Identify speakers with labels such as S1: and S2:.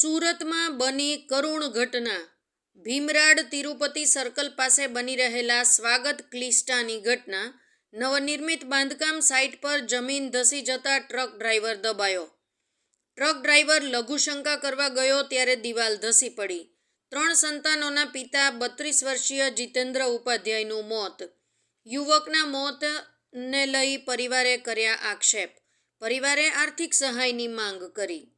S1: સુરતમાં બની કરુણ ઘટના. ભીમરાડ તિરુપતિ સર્કલ પાસે બની રહેલા સ્વાગત ક્લિષ્ટાની ઘટના. નવનિર્મિત બાંધકામ સાઇટ પર જમીન ધસી જતા ટ્રક ડ્રાઈવર દબાયો. ટ્રક ડ્રાઈવર લઘુશંકા કરવા ગયો ત્યારે દિવાલ ધસી પડી. ત્રણ સંતાનોના પિતા બત્રીસ વર્ષીય જીતેન્દ્ર ઉપાધ્યાયનું મોત. યુવકના મોતને લઈ પરિવારે કર્યા આક્ષેપ. પરિવારે આર્થિક સહાયની માંગ કરી.